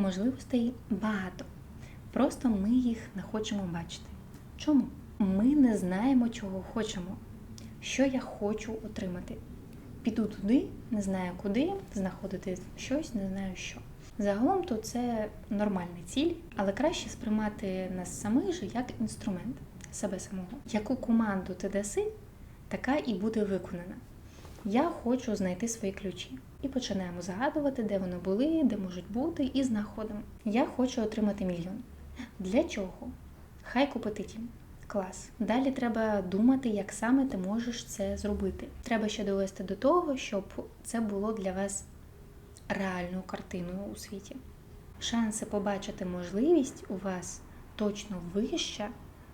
Можливостей багато. Просто ми їх не хочемо бачити. Чому? Ми не знаємо, чого хочемо, що я хочу отримати. Піду туди, не знаю куди, знаходити щось, не знаю що. Загалом то це нормальна ціль, але краще сприймати нас самих же як інструмент себе самого. Яку команду ти даси, така і буде виконана. Я хочу знайти свої ключі. І починаємо згадувати, де вони були, де можуть бути, і знаходимо. Я хочу отримати мільйон. Для чого? Хай купити тім. Клас. Далі треба думати, як саме ти можеш це зробити. Треба ще довести до того, щоб це було для вас реальною картиною у світі. Шанси побачити можливість у вас точно вища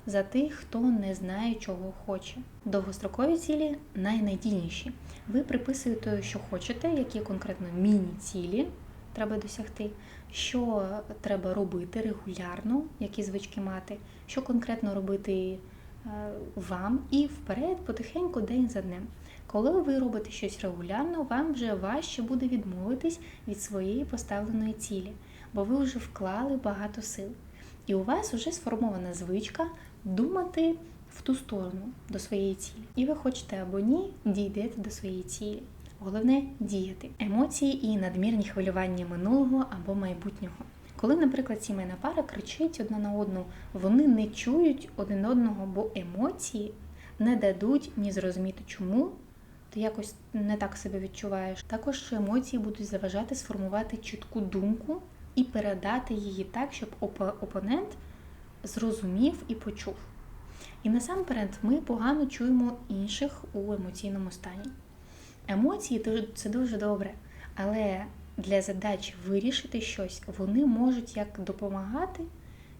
за тих, хто не знає, чого хоче. Довгострокові цілі найнадійніші. Ви приписуєте, що хочете, які конкретно міні-цілі треба досягти, що треба робити регулярно, які звички мати, що конкретно робити е, вам, і вперед потихеньку день за днем. Коли ви робите щось регулярно, вам вже важче буде відмовитись від своєї поставленої цілі, бо ви вже вклали багато сил. І у вас вже сформована звичка думати в ту сторону до своєї цілі. І ви хочете або ні, дійдете до своєї цілі. Головне діяти. Емоції і надмірні хвилювання минулого або майбутнього. Коли, наприклад, сімейна пара кричить одна на одну, вони не чують один одного, бо емоції не дадуть ні зрозуміти, чому ти якось не так себе відчуваєш. Також емоції будуть заважати сформувати чітку думку і передати її так, щоб опо- опонент зрозумів і почув. І насамперед ми погано чуємо інших у емоційному стані. Емоції це дуже добре, але для задач вирішити щось вони можуть як допомагати,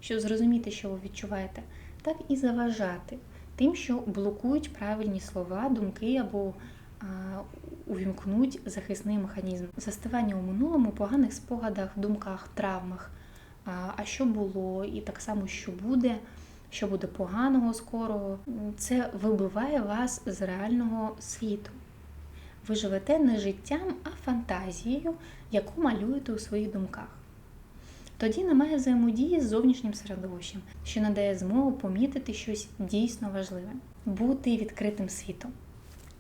щоб зрозуміти, що ви відчуваєте, так і заважати тим, що блокують правильні слова, думки або увімкнуть захисний механізм. Застивання у минулому, поганих спогадах, думках, травмах. А, що було, і так само, що буде, що буде поганого скоро, це вибиває вас з реального світу. Ви живете не життям, а фантазією, яку малюєте у своїх думках. Тоді немає взаємодії з зовнішнім середовищем, що надає змогу помітити щось дійсно важливе, бути відкритим світом.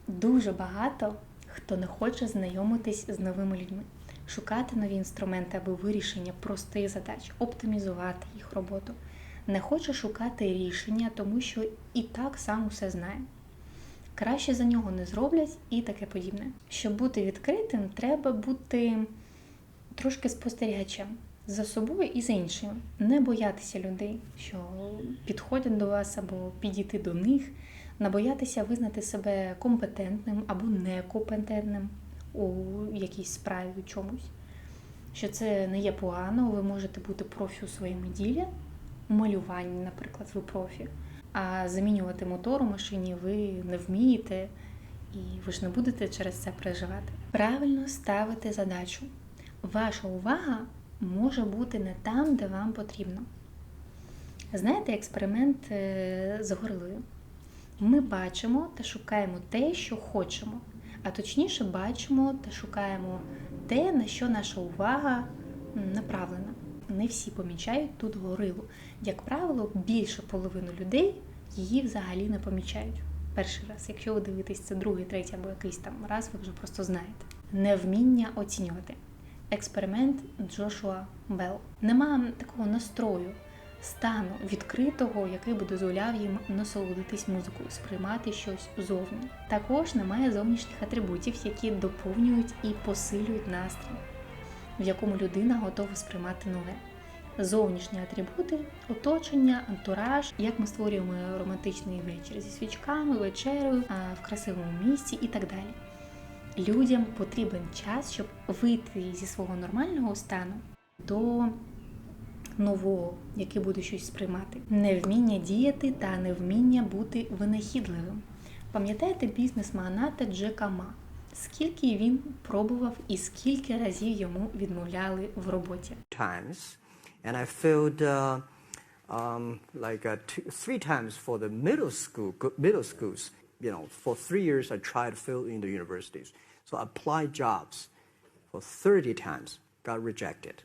Дуже багато хто не хоче знайомитись з новими людьми, шукати нові інструменти або вирішення простих задач, оптимізувати їх роботу. Не хоче шукати рішення, тому що і так сам усе знає. Краще за нього не зроблять і таке подібне. Щоб бути відкритим, треба бути трошки спостерігачем за собою і за іншими. Не боятися людей, що підходять до вас або підійти до них, не боятися визнати себе компетентним або некомпетентним у якійсь справі у чомусь. Що це не є погано, ви можете бути профі у своєму ділі, у малюванні, наприклад, ви профі. А замінювати мотор у машині ви не вмієте, і ви ж не будете через це переживати. Правильно ставити задачу. Ваша увага може бути не там, де вам потрібно. Знаєте, експеримент е, з горилою. Ми бачимо та шукаємо те, що хочемо, а точніше бачимо та шукаємо те, на що наша увага направлена. Не всі помічають тут горилу. Як правило, більше половини людей її взагалі не помічають. Перший раз, якщо ви дивитесь це другий, третій або якийсь там раз, ви вже просто знаєте. Невміння оцінювати. Експеримент Джошуа Белл. Нема такого настрою, стану відкритого, який би дозволяв їм насолодитись музикою, сприймати щось зовні. Також немає зовнішніх атрибутів, які доповнюють і посилюють настрій, в якому людина готова сприймати нове. Зовнішні атрибути, оточення, антураж, як ми створюємо романтичний вечір зі свічками, вечерею, в красивому місці і так далі. Людям потрібен час, щоб вийти зі свого нормального стану до нового, який буде щось сприймати. Невміння діяти та невміння бути винахідливим. Пам'ятаєте бізнес-магната Джека Ма? Скільки він пробував і скільки разів йому відмовляли в роботі? times, and I failed uh, um, like uh, two, three times for the middle school middle schools. You know, for three years I tried to fill in the universities. So I applied jobs for 30 times, got rejected.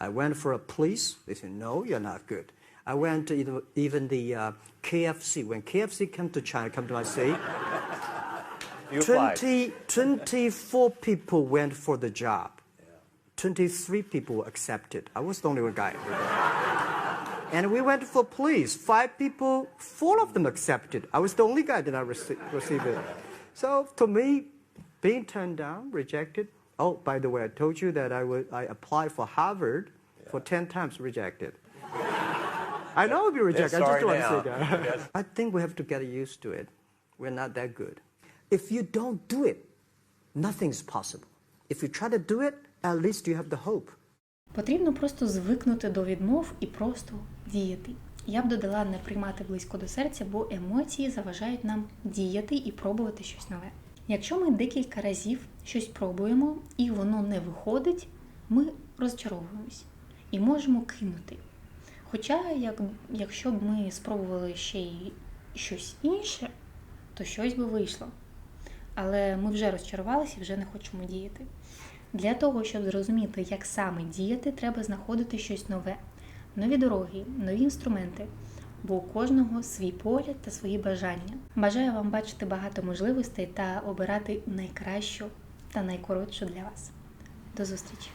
I went for a police. They said, no, you're not good. I went to even, even the uh, KFC. When KFC came to China, come to my city, You 20, 24 people went for the job. 23 people accepted. I was the only one guy. and we went for police. Five people, four of them accepted. I was the only guy that I rece- received it. So to me, being turned down, rejected. Oh, by the way, I told you that I would I applied for Harvard for 10 times rejected. I know I'll be rejected. I just want to say that. Yes. I think we have to get used to it. We're not that good. If you don't do it, nothing's possible. If you try to do it, at least you have the hope. Потрібно просто звикнути до відмов і просто діяти. Я б додала не приймати близько до серця, бо емоції заважають нам діяти і пробувати щось нове. Якщо ми декілька разів щось пробуємо і воно не виходить, ми розчаровуємось і можемо кинути. Хоча, як, якщо б ми спробували ще й щось інше, то щось би вийшло. Але ми вже розчарувалися і вже не хочемо діяти. Для того, щоб зрозуміти, як саме діяти, треба знаходити щось нове, нові дороги, нові інструменти, бо у кожного свій погляд та свої бажання. Бажаю вам бачити багато можливостей та обирати найкращу та найкоротшу для вас. До зустрічі!